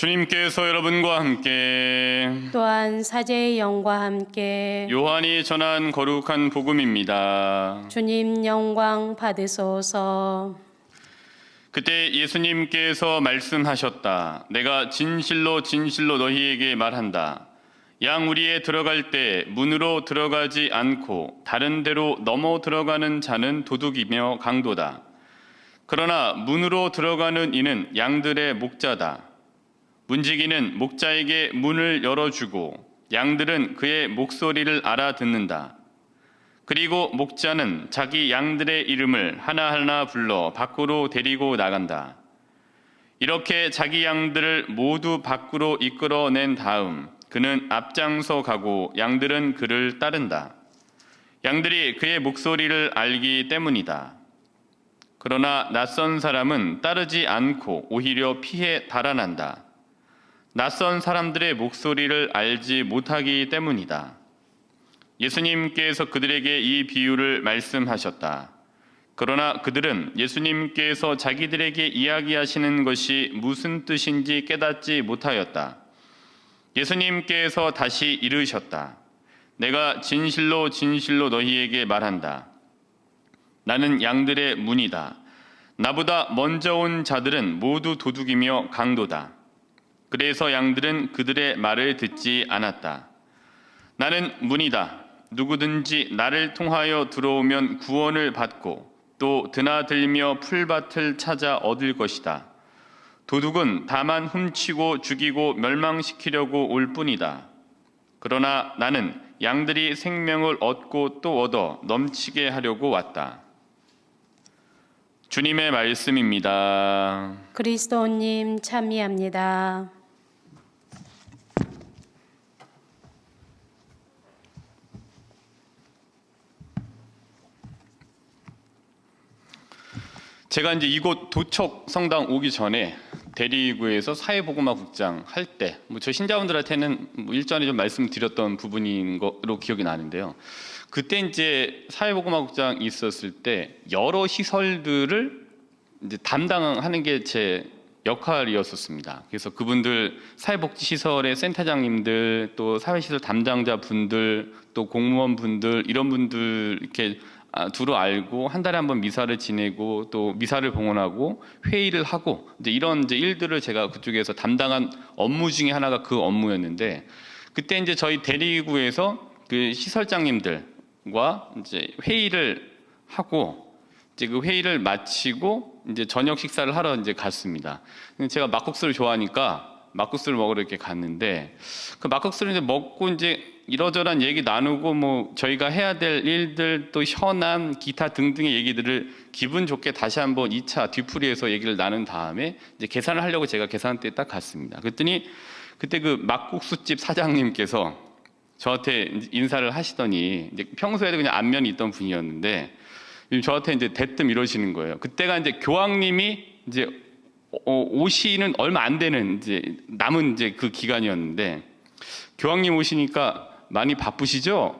주님께서 여러분과 함께 또한 사제의 영과 함께 요한이 전한 거룩한 복음입니다. 주님 영광 받으소서. 그때 예수님께서 말씀하셨다. 내가 진실로 진실로 너희에게 말한다. 양 우리에 들어갈 때 문으로 들어가지 않고 다른 데로 넘어 들어가는 자는 도둑이며 강도다. 그러나 문으로 들어가는 이는 양들의 목자다. 문지기는 목자에게 문을 열어주고 양들은 그의 목소리를 알아듣는다. 그리고 목자는 자기 양들의 이름을 하나하나 불러 밖으로 데리고 나간다. 이렇게 자기 양들을 모두 밖으로 이끌어낸 다음 그는 앞장서 가고 양들은 그를 따른다. 양들이 그의 목소리를 알기 때문이다. 그러나 낯선 사람은 따르지 않고 오히려 피해 달아난다. 낯선 사람들의 목소리를 알지 못하기 때문이다. 예수님께서 그들에게 이 비유를 말씀하셨다. 그러나 그들은 예수님께서 자기들에게 이야기하시는 것이 무슨 뜻인지 깨닫지 못하였다. 예수님께서 다시 이르셨다. 내가 진실로 진실로 너희에게 말한다. 나는 양들의 문이다. 나보다 먼저 온 자들은 모두 도둑이며 강도다. 그래서 양들은 그들의 말을 듣지 않았다. 나는 문이다. 누구든지 나를 통하여 들어오면 구원을 받고 또 드나들며 풀밭을 찾아 얻을 것이다. 도둑은 다만 훔치고 죽이고 멸망시키려고 올 뿐이다. 그러나 나는 양들이 생명을 얻고 또 얻어 넘치게 하려고 왔다. 주님의 말씀입니다. 그리스도님 참미합니다. 제가 이제 이곳 도척 성당 오기 전에 대리구에서 사회보고마 국장 할 때, 뭐 저 신자분들한테는 뭐 일전에 좀 말씀드렸던 부분인 거로 기억이 나는데요. 그때 이제 사회보고마 국장 있었을 때 여러 시설들을 이제 담당하는 게 제 역할이었었습니다. 그래서 그분들 사회복지시설의 센터장님들 또 사회시설 담당자 분들 또 공무원 분들 이런 분들 이렇게 아, 두루 알고 한 달에 한 번 미사를 지내고 또 미사를 봉헌하고 회의를 하고 이제 이런 이제 일들을 제가 그쪽에서 담당한 업무 중에 하나가 그 업무였는데 그때 이제 저희 대리구에서 그 시설장님들과 이제 회의를 하고 이제 그 회의를 마치고 이제 저녁 식사를 하러 이제 갔습니다. 제가 막국수를 좋아하니까 막국수를 먹으러 이렇게 갔는데 그 막국수를 이제 먹고 이제 이러저러한 얘기 나누고 뭐 저희가 해야 될 일들 또 현안 기타 등등의 얘기들을 기분 좋게 다시 한번 2차 뒤풀이해서 얘기를 나눈 다음에 이제 계산을 하려고 제가 계산대에 딱 갔습니다. 그랬더니 그때 그 막국수집 사장님께서 저한테 인사를 하시더니 이제 평소에도 그냥 안면이 있던 분이었는데 저한테 이제 대뜸 이러시는 거예요. 그때가 이제 교황님이 이제 어, 오시는 얼마 안 되는 이제 남은 이제 그 기간이었는데 교황님 오시니까 많이 바쁘시죠?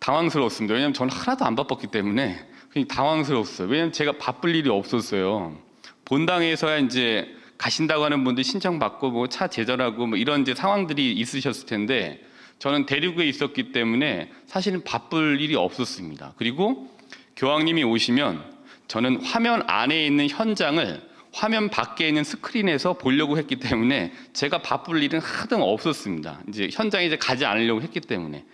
당황스러웠습니다. 왜냐하면 저는 하나도 안 바빴기 때문에 그냥 당황스러웠어요. 왜냐하면 제가 바쁠 일이 없었어요. 본당에서야 이제 가신다고 하는 분들 신청 받고 뭐 차 제절하고 뭐 이런 이제 상황들이 있으셨을 텐데 저는 대륙에 있었기 때문에 사실은 바쁠 일이 없었습니다. 그리고 교황님이 오시면 저는 화면 안에 있는 현장을 화면 밖에 있는 스크린에서 보려고 했기 때문에 제가 바쁠 일은 하등 없었습니다. 이제 현장에 이제 가지 않으려고 했기 때문에.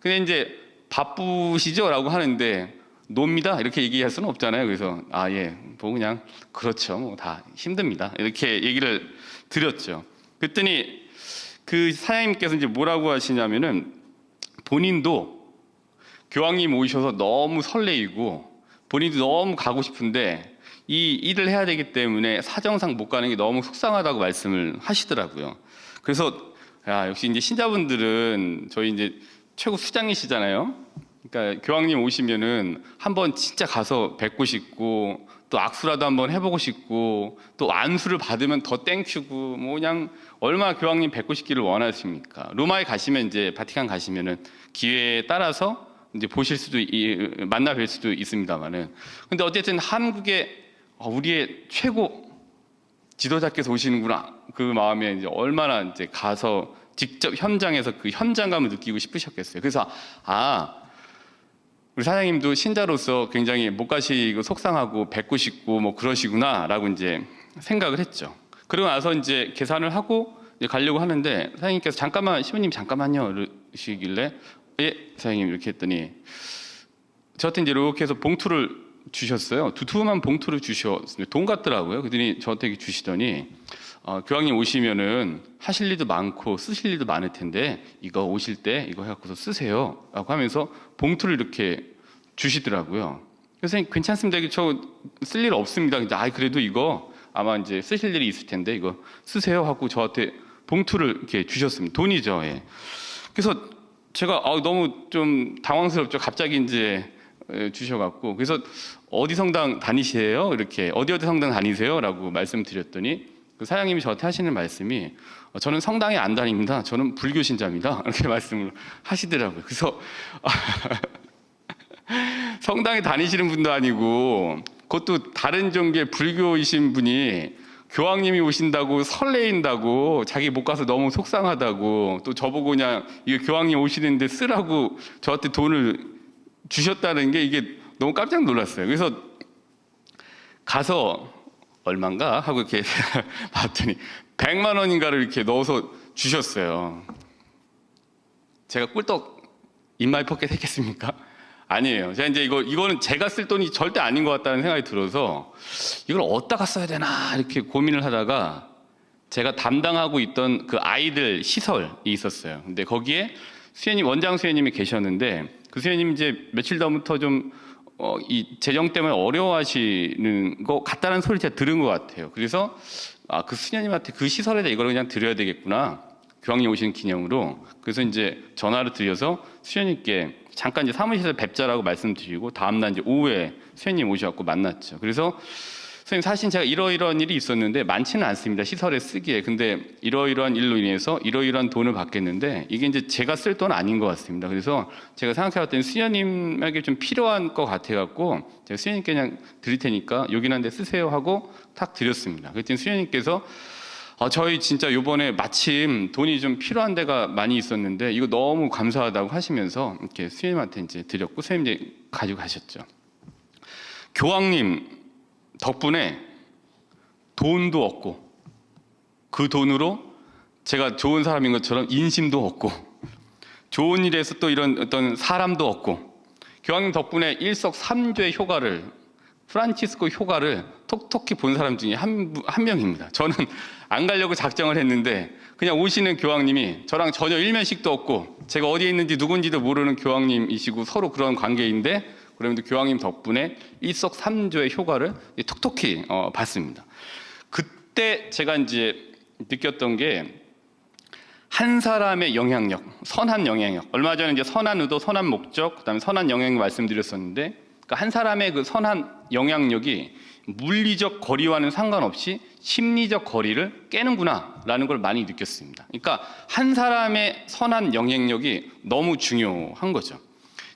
근데 이제 바쁘시죠 라고 하는데 놉니다 이렇게 얘기할 수는 없잖아요. 그래서 아 예, 뭐 그냥 그렇죠, 뭐 다 힘듭니다 이렇게 얘기를 드렸죠. 그랬더니 그 사장님께서 이제 뭐라고 하시냐면은 본인도 교황님 오셔서 너무 설레이고 본인도 너무 가고 싶은데 이 일을 해야 되기 때문에 사정상 못 가는 게 너무 속상하다고 말씀을 하시더라고요. 그래서 야 역시 이제 신자분들은 저희 이제 최고 수장이시잖아요. 그러니까 교황님 오시면은 한번 진짜 가서 뵙고 싶고 또 악수라도 한번 해보고 싶고 또 안수를 받으면 더 땡큐고 뭐 그냥 얼마나 교황님 뵙고 싶기를 원하십니까? 로마에 가시면 이제 바티칸 가시면은 기회에 따라서 이제 보실 수도 이- 만나 뵐 수도 있습니다만은 근데 어쨌든 한국의 어, 우리의 최고 지도자께서 오시는구나 그 마음에 이제 얼마나 이제 가서 직접 현장에서 그 현장감을 느끼고 싶으셨겠어요. 그래서 아 우리 사장님도 신자로서 굉장히 못 가시고 속상하고 뵙고 싶고 뭐 그러시구나라고 이제 생각을 했죠. 그러고 나서 이제 계산을 하고 이제 가려고 하는데 사장님께서 잠깐만 시부님 잠깐만요 이러시길래 예 사장님 이렇게 했더니 저한테 이제 이렇게 해서 봉투를 주셨어요. 두툼한 봉투를 주셨습니다. 돈 같더라고요. 그랬더니 저한테 주시더니 어, 교황님 오시면은 하실 일도 많고 쓰실 일도 많을 텐데 이거 오실 때 이거 해갖고서 쓰세요. 라고 하면서 봉투를 이렇게 주시더라고요. 선생님 괜찮습니다. 저 쓸 일 없습니다. 아 그래도 이거 아마 이제 쓰실 일이 있을 텐데 이거 쓰세요 하고 저한테 봉투를 이렇게 주셨습니다. 돈이죠. 예. 그래서 제가 아, 너무 좀 당황스럽죠. 갑자기 이제 에, 주셔갖고 그래서 어디 성당 다니세요? 이렇게 어디 어디 성당 다니세요?라고 말씀드렸더니 그 사장님이 저한테 하시는 말씀이 어, 저는 성당에 안 다닙니다. 저는 불교 신자입니다. 이렇게 말씀을 하시더라고요. 그래서 성당에 다니시는 분도 아니고 그것도 다른 종교의 불교이신 분이 교황님이 오신다고 설레인다고 자기 못 가서 너무 속상하다고 또 저보고 그냥 이게 교황님 오시는데 쓰라고 저한테 돈을 주셨다는 게 이게 너무 깜짝 놀랐어요. 그래서 가서 얼마인가 하고 이렇게 봤더니 100만 원인가를 이렇게 넣어서 주셨어요. 제가 꿀떡 인마이 포켓 했겠습니까? 아니에요. 제가 이제 이거 이거는 제가 쓸 돈이 절대 아닌 것 같다는 생각이 들어서 이걸 어디다가 써야 되나 이렇게 고민을 하다가 제가 담당하고 있던 그 아이들 시설이 있었어요. 근데 거기에 수혜님 원장 수혜님이 계셨는데 그 수혜님 이제 며칠 전부터 좀 어, 이 재정 때문에 어려워하시는 것 같다는 소리 제가 들은 것 같아요. 그래서 아, 그 수녀님한테 그 시설에다 이걸 그냥 드려야 되겠구나. 교황님 오시는 기념으로. 그래서 이제 전화를 드려서 수녀님께 잠깐 이제 사무실에서 뵙자라고 말씀드리고 다음날 이제 오후에 수녀님 오셔갖고 만났죠. 그래서 선생님 사실 제가 이러이러한 일이 있었는데 많지는 않습니다. 시설에 쓰기에. 근데 이러이러한 일로 인해서 이러이러한 돈을 받겠는데 이게 이제 제가 쓸 돈 아닌 것 같습니다. 그래서 제가 생각해봤더니 수녀님에게 좀 필요한 것 같아갖고 제가 수녀님께 그냥 드릴 테니까 여기는 데 쓰세요 하고 탁 드렸습니다. 그랬더니 수녀님께서 어, 저희 진짜 요번에 마침 돈이 좀 필요한 데가 많이 있었는데 이거 너무 감사하다고 하시면서 이렇게 수녀님한테 이제 드렸고 수녀님 이제 가지고 가셨죠. 교황님 덕분에 돈도 얻고 그 돈으로 제가 좋은 사람인 것처럼 인심도 얻고 좋은 일에서 또 이런 어떤 사람도 얻고 교황님 덕분에 일석삼조의 효과를 프란치스코 효과를 톡톡히 본 사람 중에 한, 분- 한 명입니다. 저는 안 가려고 작정을 했는데 그냥 오시는 교황님이 저랑 전혀 일면식도 없고 제가 어디에 있는지 누군지도 모르는 교황님이시고 서로 그런 관계인데 그러면도 교황님 덕분에 일석삼조의 효과를 톡톡히 어, 봤습니다. 그때 제가 이제 느꼈던 게 한 사람의 영향력, 선한 영향력. 얼마 전에 이제 선한 의도, 선한 목적, 그다음에 선한 영향력 말씀드렸었는데, 그러니까 한 사람의 그 선한 영향력이 물리적 거리와는 상관없이 심리적 거리를 깨는구나라는 걸 많이 느꼈습니다. 그러니까 한 사람의 선한 영향력이 너무 중요한 거죠.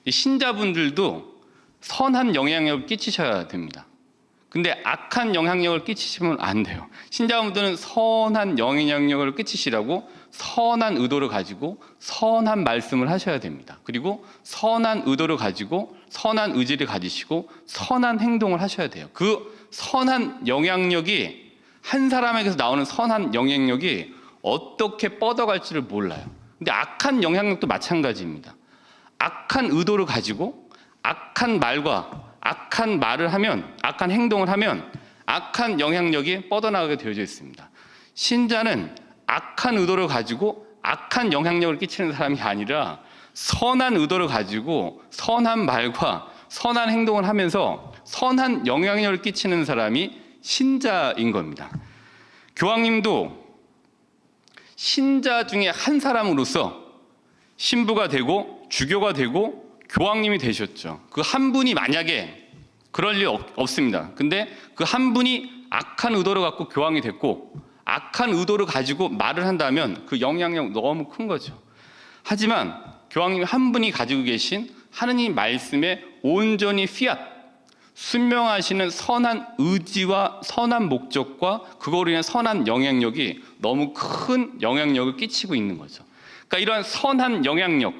이 신자분들도 선한 영향력을 끼치셔야 됩니다. 근데 악한 영향력을 끼치시면 안 돼요. 신자분들은 선한 영향력을 끼치시라고 선한 의도를 가지고 선한 말씀을 하셔야 됩니다. 그리고 선한 의도를 가지고 선한 의지를 가지시고 선한 행동을 하셔야 돼요. 그 선한 영향력이 한 사람에게서 나오는 선한 영향력이 어떻게 뻗어갈지를 몰라요. 근데 악한 영향력도 마찬가지입니다. 악한 의도를 가지고 악한 말과 악한 말을 하면 악한 행동을 하면 악한 영향력이 뻗어나가게 되어져 있습니다. 신자는 악한 의도를 가지고 악한 영향력을 끼치는 사람이 아니라 선한 의도를 가지고 선한 말과 선한 행동을 하면서 선한 영향력을 끼치는 사람이 신자인 겁니다. 교황님도 신자 중에 한 사람으로서 신부가 되고 주교가 되고 교황님이 되셨죠. 그 한 분이 만약에 그럴 리 없, 없습니다. 근데 그 한 분이 악한 의도를 갖고 교황이 됐고 악한 의도를 가지고 말을 한다면 그 영향력 너무 큰 거죠. 하지만 교황님 한 분이 가지고 계신 하느님 말씀에 온전히 피앗 순명하시는 선한 의지와 선한 목적과 그거로 인한 선한 영향력이 너무 큰 영향력을 끼치고 있는 거죠. 그러니까 이러한 선한 영향력,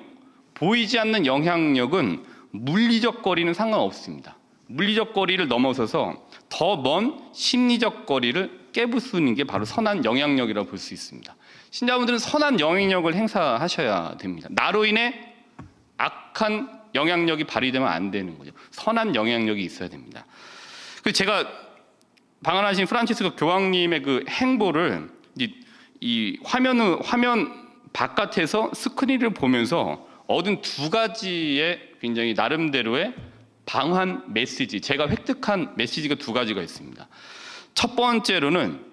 보이지 않는 영향력은 물리적 거리는 상관없습니다. 물리적 거리를 넘어서서 더 먼 심리적 거리를 깨부수는 게 바로 선한 영향력이라고 볼 수 있습니다. 신자분들은 선한 영향력을 행사하셔야 됩니다. 나로 인해 악한 영향력이 발휘되면 안 되는 거죠. 선한 영향력이 있어야 됩니다. 그 제가 방한하신 프란치스코 교황님의 그 행보를 이, 이 화면을 화면 바깥에서 스크린을 보면서 얻은 두 가지의 굉장히 나름대로의 방한 메시지, 제가 획득한 메시지가 두 가지가 있습니다. 첫 번째로는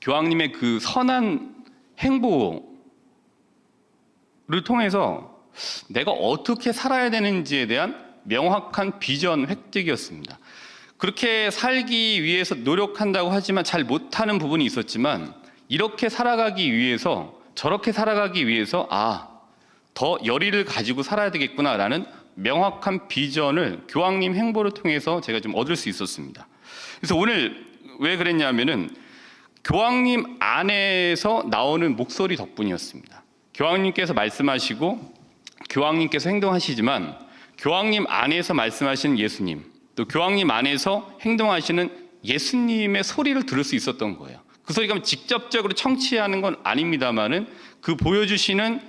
교황님의 그 선한 행보를 통해서 내가 어떻게 살아야 되는지에 대한 명확한 비전 획득이었습니다. 그렇게 살기 위해서 노력한다고 하지만 잘 못하는 부분이 있었지만 이렇게 살아가기 위해서 저렇게 살아가기 위해서 아, 더 열의를 가지고 살아야 되겠구나라는 명확한 비전을 교황님 행보를 통해서 제가 좀 얻을 수 있었습니다. 그래서 오늘 왜 그랬냐면은 교황님 안에서 나오는 목소리 덕분이었습니다. 교황님께서 말씀하시고 교황님께서 행동하시지만 교황님 안에서 말씀하시는 예수님 또 교황님 안에서 행동하시는 예수님의 소리를 들을 수 있었던 거예요. 그 소리가 직접적으로 청취하는 건 아닙니다만은 그 보여주시는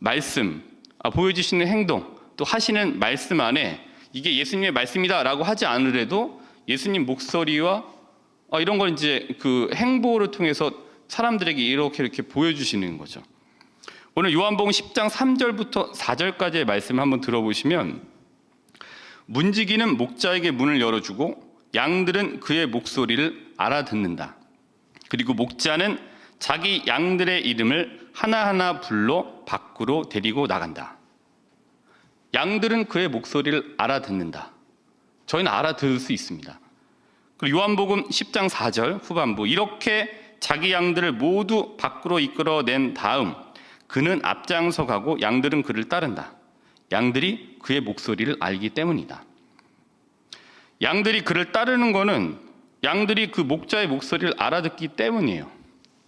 말씀, 아, 보여주시는 행동, 또 하시는 말씀 안에 이게 예수님의 말씀이다라고 하지 않으래도 예수님 목소리와 어, 이런 걸 이제 그 행보를 통해서 사람들에게 이렇게 이렇게 보여주시는 거죠. 오늘 요한복음 10장 3절부터 4절까지의 말씀 한번 들어보시면 문지기는 목자에게 문을 열어주고 양들은 그의 목소리를 알아듣는다. 그리고 목자는 자기 양들의 이름을 하나하나 불러 밖으로 데리고 나간다. 양들은 그의 목소리를 알아듣는다. 저희는 알아들을 수 있습니다. 그리고 요한복음 10장 4절 후반부 이렇게 자기 양들을 모두 밖으로 이끌어낸 다음 그는 앞장서 가고 양들은 그를 따른다. 양들이 그의 목소리를 알기 때문이다. 양들이 그를 따르는 거는 양들이 그 목자의 목소리를 알아듣기 때문이에요.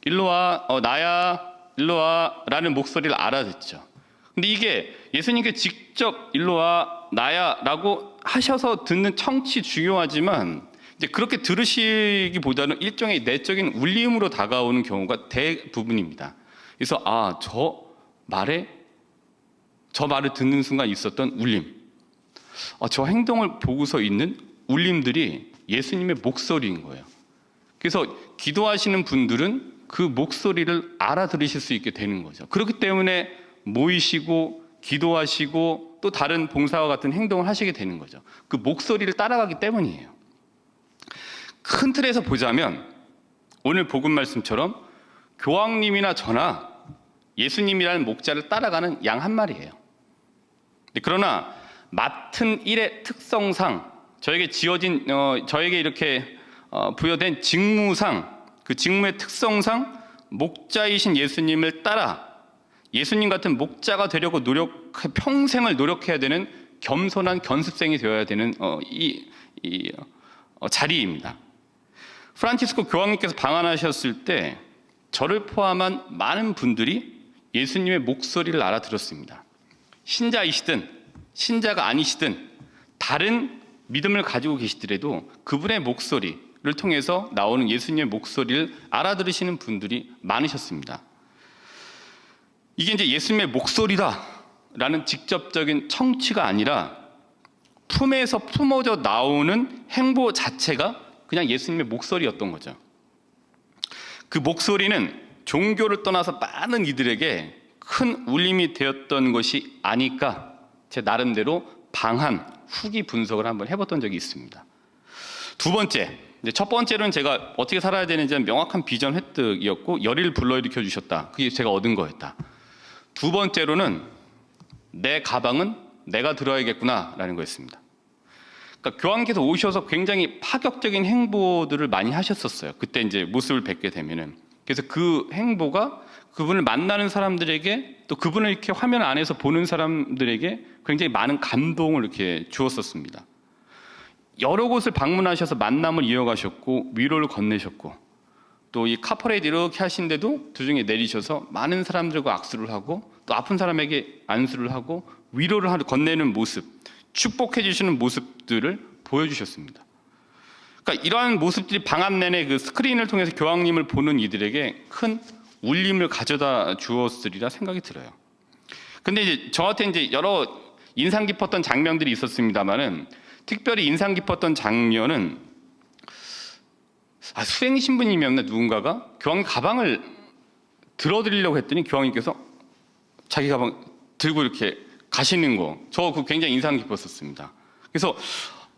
일로 와, 어, 나야, 일로 와, 라는 목소리를 알아듣죠. 근데 이게 예수님께 직접 일로 와, 나야, 라고 하셔서 듣는 청취 중요하지만 이제 그렇게 들으시기보다는 일종의 내적인 울림으로 다가오는 경우가 대부분입니다. 그래서 아, 저 말에 저 말을 듣는 순간 있었던 울림. 아, 저 행동을 보고서 있는 울림들이 예수님의 목소리인 거예요. 그래서 기도하시는 분들은 그 목소리를 알아들으실 수 있게 되는 거죠. 그렇기 때문에 모이시고 기도하시고 또 다른 봉사와 같은 행동을 하시게 되는 거죠. 그 목소리를 따라가기 때문이에요. 큰 틀에서 보자면 오늘 복음 말씀처럼 교황님이나 저나 예수님이라는 목자를 따라가는 양 한 마리예요. 네, 그러나 맡은 일의 특성상 저에게 지어진 어, 저에게 이렇게 어, 부여된 직무상 그 직무의 특성상 목자이신 예수님을 따라 예수님 같은 목자가 되려고 노력 평생을 노력해야 되는 겸손한 견습생이 되어야 되는 어, 이, 이 어, 자리입니다. 프란치스코 교황님께서 방한하셨을 때 저를 포함한 많은 분들이 예수님의 목소리를 알아들었습니다. 신자이시든 신자가 아니시든 다른 믿음을 가지고 계시더라도 그분의 목소리를 통해서 나오는 예수님의 목소리를 알아들으시는 분들이 많으셨습니다. 이게 이제 예수님의 목소리다라는 직접적인 청취가 아니라 품에서 품어져 나오는 행보 자체가 그냥 예수님의 목소리였던 거죠. 그 목소리는 종교를 떠나서 많은 이들에게 큰 울림이 되었던 것이 아니까 제 나름대로 방한 후기 분석을 한번 해봤던 적이 있습니다. 두 번째, 첫 번째로는 제가 어떻게 살아야 되는지 명확한 비전 획득이었고 열의를 불러일으켜 주셨다. 그게 제가 얻은 거였다. 두 번째로는 내 가방은 내가 들어야겠구나라는 거였습니다. 그러니까 교황께서 오셔서 굉장히 파격적인 행보들을 많이 하셨었어요. 그때 이제 모습을 뵙게 되면은 그래서 그 행보가 그분을 만나는 사람들에게 또 그분을 이렇게 화면 안에서 보는 사람들에게 굉장히 많은 감동을 이렇게 주었었습니다. 여러 곳을 방문하셔서 만남을 이어가셨고 위로를 건네셨고 또 이 카퍼레이드 이렇게 하신데도 도중에 내리셔서 많은 사람들과 악수를 하고 또 아픈 사람에게 안수를 하고 위로를 건네는 모습, 축복해 주시는 모습들을 보여주셨습니다. 그러니까 이러한 모습들이 방학 내내 그 스크린을 통해서 교황님을 보는 이들에게 큰 울림을 가져다 주었으리라 생각이 들어요. 근데 이제 저한테 이제 여러 인상 깊었던 장면들이 있었습니다만은 특별히 인상 깊었던 장면은 아, 수행 신부님이었나 누군가가 교황 가방을 들어드리려고 했더니 교황님께서 자기 가방 들고 이렇게 가시는 거, 저 그 굉장히 인상 깊었었습니다. 그래서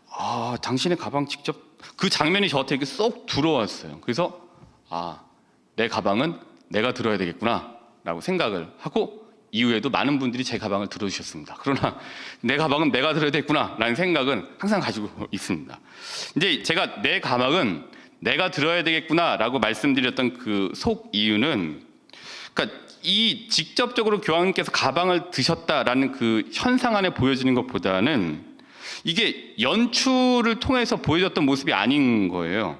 아, 당신의 가방 직접 그 장면이 저한테 이렇게 쏙 들어왔어요. 그래서 아, 내 가방은 내가 들어야 되겠구나 라고 생각을 하고 이후에도 많은 분들이 제 가방을 들어주셨습니다. 그러나 내 가방은 내가 들어야 되겠구나 라는 생각은 항상 가지고 있습니다. 이제 제가 내 가방은 내가 들어야 되겠구나 라고 말씀드렸던 그 속 이유는 그러니까 이 직접적으로 교황님께서 가방을 드셨다라는 그 현상 안에 보여지는 것보다는 이게 연출을 통해서 보여졌던 모습이 아닌 거예요.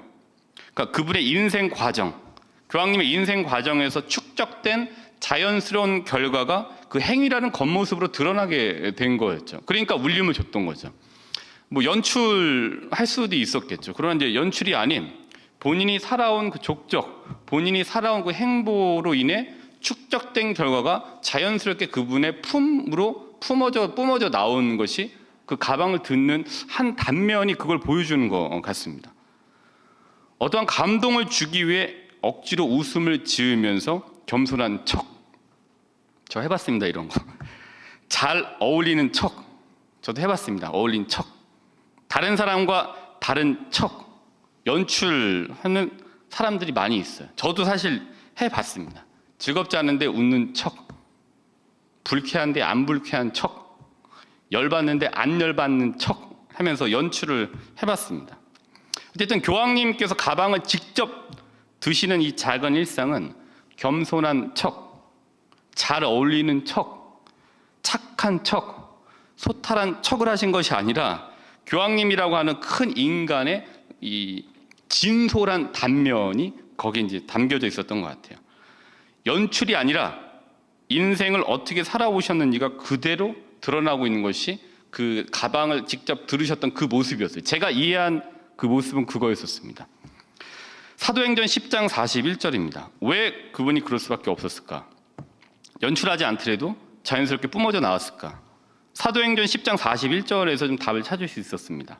그러니까 그분의 인생 과정, 교황님의 인생 과정에서 축적된 자연스러운 결과가 그 행위라는 겉모습으로 드러나게 된 거였죠. 그러니까 울림을 줬던 거죠. 뭐 연출할 수도 있었겠죠. 그러나 이제 연출이 아닌 본인이 살아온 그 족적, 본인이 살아온 그 행보로 인해 축적된 결과가 자연스럽게 그분의 품으로 품어져 뿜어져 나온 것이 그 가방을 듣는 한 단면이 그걸 보여주는 것 같습니다. 어떠한 감동을 주기 위해 억지로 웃음을 지으면서 겸손한 척. 저 해봤습니다 이런 거. 잘 어울리는 척. 저도 해봤습니다. 어울린 척. 다른 사람과 다른 척. 연출하는 사람들이 많이 있어요. 저도 사실 해봤습니다. 즐겁지 않은데 웃는 척, 불쾌한데 안 불쾌한 척, 열받는데 안 열받는 척 하면서 연출을 해봤습니다. 어쨌든 교황님께서 가방을 직접 드시는 이 작은 일상은 겸손한 척, 잘 어울리는 척, 착한 척, 소탈한 척을 하신 것이 아니라 교황님이라고 하는 큰 인간의 이 진솔한 단면이 거기에 이제 담겨져 있었던 것 같아요. 연출이 아니라 인생을 어떻게 살아오셨는지가 그대로 드러나고 있는 것이 그 가방을 직접 들으셨던 그 모습이었어요. 제가 이해한 그 모습은 그거였었습니다. 사도행전 10장 41절입니다. 왜 그분이 그럴 수밖에 없었을까? 연출하지 않더라도 자연스럽게 뿜어져 나왔을까? 사도행전 10장 41절에서 좀 답을 찾을 수 있었습니다.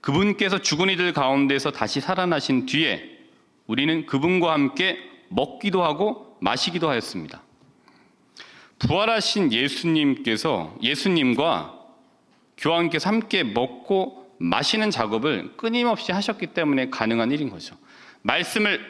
그분께서 죽은 이들 가운데서 다시 살아나신 뒤에 우리는 그분과 함께 먹기도 하고 마시기도 하였습니다. 부활하신 예수님께서 예수님과 교황께서 함께 먹고 마시는 작업을 끊임없이 하셨기 때문에 가능한 일인 거죠. 말씀을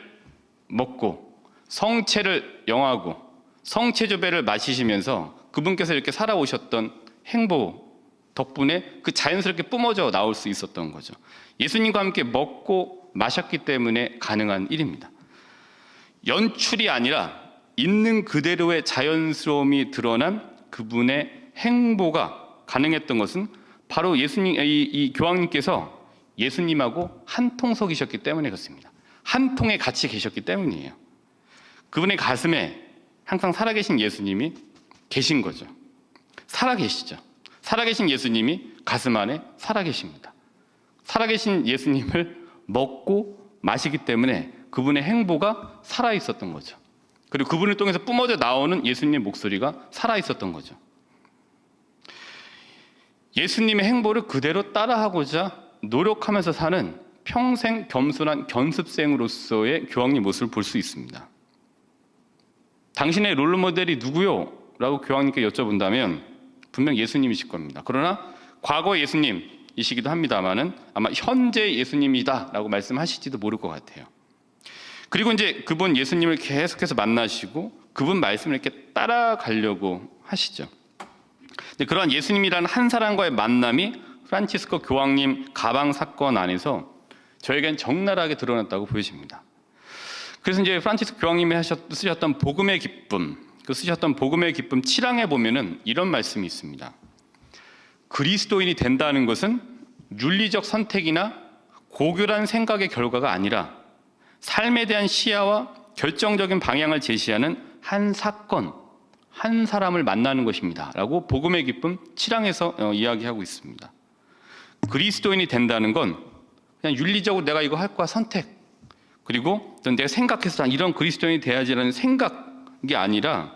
먹고 성체를 영하고 성체 조배를 마시시면서 그분께서 이렇게 살아오셨던 행보 덕분에 그 자연스럽게 뿜어져 나올 수 있었던 거죠. 예수님과 함께 먹고 마셨기 때문에 가능한 일입니다. 연출이 아니라 있는 그대로의 자연스러움이 드러난 그분의 행보가 가능했던 것은 바로 예수님 이, 이 교황님께서 예수님하고 한 통석이셨기 때문에 그렇습니다. 한 통에 같이 계셨기 때문이에요. 그분의 가슴에 항상 살아계신 예수님이 계신 거죠. 살아계시죠. 살아계신 예수님이 가슴 안에 살아계십니다. 살아계신 예수님을 먹고 마시기 때문에 그분의 행보가 살아 있었던 거죠. 그리고 그분을 통해서 뿜어져 나오는 예수님의 목소리가 살아 있었던 거죠. 예수님의 행보를 그대로 따라하고자 노력하면서 사는 평생 겸손한 견습생으로서의 교황님 모습을 볼 수 있습니다. 당신의 롤모델이 누구요? 라고 교황님께 여쭤본다면 분명 예수님이실 겁니다. 그러나 과거 예수님이시기도 합니다만은 아마 현재 예수님이다라고 말씀하실지도 모를 것 같아요. 그리고 이제 그분 예수님을 계속해서 만나시고 그분 말씀을 이렇게 따라가려고 하시죠. 근데 그러한 예수님이라는 한 사람과의 만남이 프란치스코 교황님 가방 사건 안에서 저에겐 적나라하게 드러났다고 보여집니다. 그래서 이제 프란치스코 교황님이 하셨, 쓰셨던 복음의 기쁨, 그 쓰셨던 복음의 기쁨 7항에 보면은 이런 말씀이 있습니다. 그리스도인이 된다는 것은 윤리적 선택이나 고결한 생각의 결과가 아니라 삶에 대한 시야와 결정적인 방향을 제시하는 한 사건, 한 사람을 만나는 것입니다. 라고 복음의 기쁨 7항에서 어, 이야기하고 있습니다. 그리스도인이 된다는 건 그냥 윤리적으로 내가 이거 할 거야 선택. 그리고 내가 생각해서 난 이런 그리스도인이 돼야지라는 생각이 아니라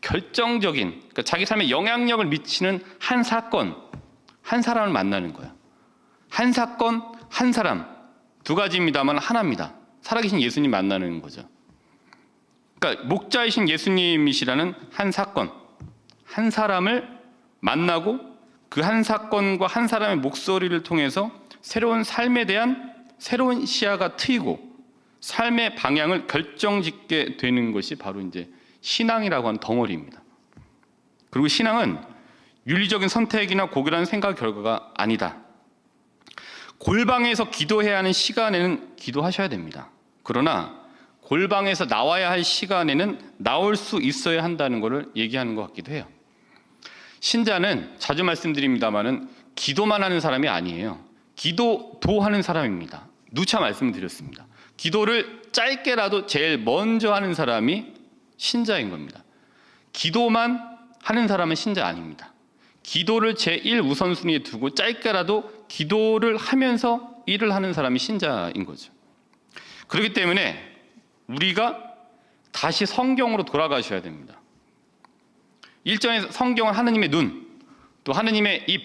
결정적인 그러니까 자기 삶에 영향력을 미치는 한 사건, 한 사람을 만나는 거야. 한 사건, 한 사람 두 가지입니다만 하나입니다. 살아계신 예수님 만나는 거죠. 그러니까 목자이신 예수님이시라는 한 사건, 한 사람을 만나고 그 한 사건과 한 사람의 목소리를 통해서 새로운 삶에 대한 새로운 시야가 트이고 삶의 방향을 결정짓게 되는 것이 바로 이제 신앙이라고 하는 덩어리입니다. 그리고 신앙은 윤리적인 선택이나 고결한 생각 결과가 아니다. 골방에서 기도해야 하는 시간에는 기도하셔야 됩니다. 그러나 골방에서 나와야 할 시간에는 나올 수 있어야 한다는 것을 얘기하는 것 같기도 해요. 신자는 자주 말씀드립니다만은 기도만 하는 사람이 아니에요. 기도도 하는 사람입니다. 누차 말씀드렸습니다. 기도를 짧게라도 제일 먼저 하는 사람이 신자인 겁니다. 기도만 하는 사람은 신자 아닙니다. 기도를 제1 우선순위에 두고 짧게라도 기도를 하면서 일을 하는 사람이 신자인 거죠. 그렇기 때문에 우리가 다시 성경으로 돌아가셔야 됩니다. 일전에 성경은 하느님의 눈, 또 하느님의 입,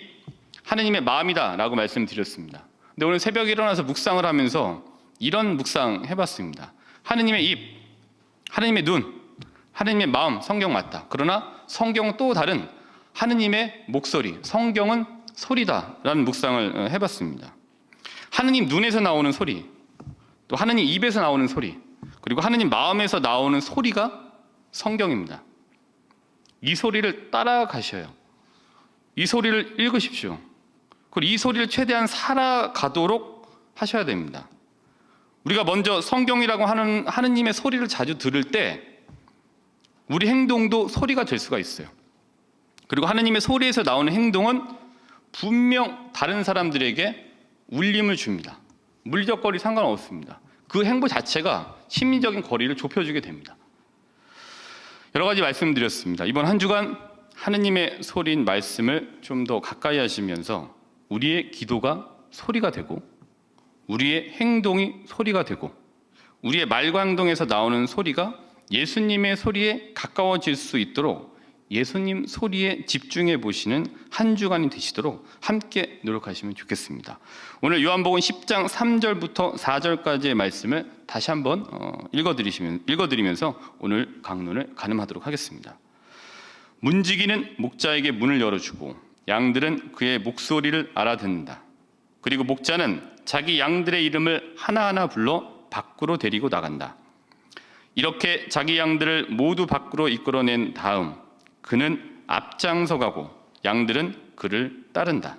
하느님의 마음이다 라고 말씀드렸습니다. 근데 오늘 새벽에 일어나서 묵상을 하면서 이런 묵상 해봤습니다. 하느님의 입, 하느님의 눈, 하느님의 마음, 성경 맞다. 그러나 성경은 또 다른 하느님의 목소리, 성경은 소리다라는 묵상을 어, 해봤습니다. 하느님 눈에서 나오는 소리, 또 하느님 입에서 나오는 소리, 그리고 하느님 마음에서 나오는 소리가 성경입니다. 이 소리를 따라가셔요. 이 소리를 읽으십시오. 그리고 이 소리를 최대한 살아가도록 하셔야 됩니다. 우리가 먼저 성경이라고 하는 하느님의 소리를 자주 들을 때 우리 행동도 소리가 될 수가 있어요. 그리고 하느님의 소리에서 나오는 행동은 분명 다른 사람들에게 울림을 줍니다. 물리적 거리 상관없습니다. 그 행보 자체가 심리적인 거리를 좁혀주게 됩니다. 여러 가지 말씀드렸습니다. 이번 한 주간 하느님의 소리인 말씀을 좀 더 가까이 하시면서 우리의 기도가 소리가 되고 우리의 행동이 소리가 되고 우리의 말과 행동에서 나오는 소리가 예수님의 소리에 가까워질 수 있도록 예수님 소리에 집중해 보시는 한 주간이 되시도록 함께 노력하시면 좋겠습니다. 오늘 요한복음 10장 3절부터 4절까지의 말씀을 다시 한번 어, 읽어드리시면 읽어드리면서 오늘 강론을 가늠하도록 하겠습니다. 문지기는 목자에게 문을 열어주고 양들은 그의 목소리를 알아듣는다. 그리고 목자는 자기 양들의 이름을 하나하나 불러 밖으로 데리고 나간다. 이렇게 자기 양들을 모두 밖으로 이끌어낸 다음 그는 앞장서 가고 양들은 그를 따른다.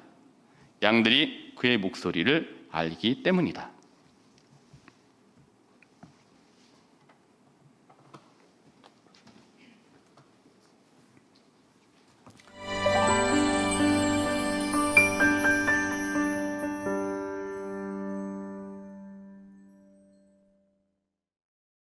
양들이 그의 목소리를 알기 때문이다.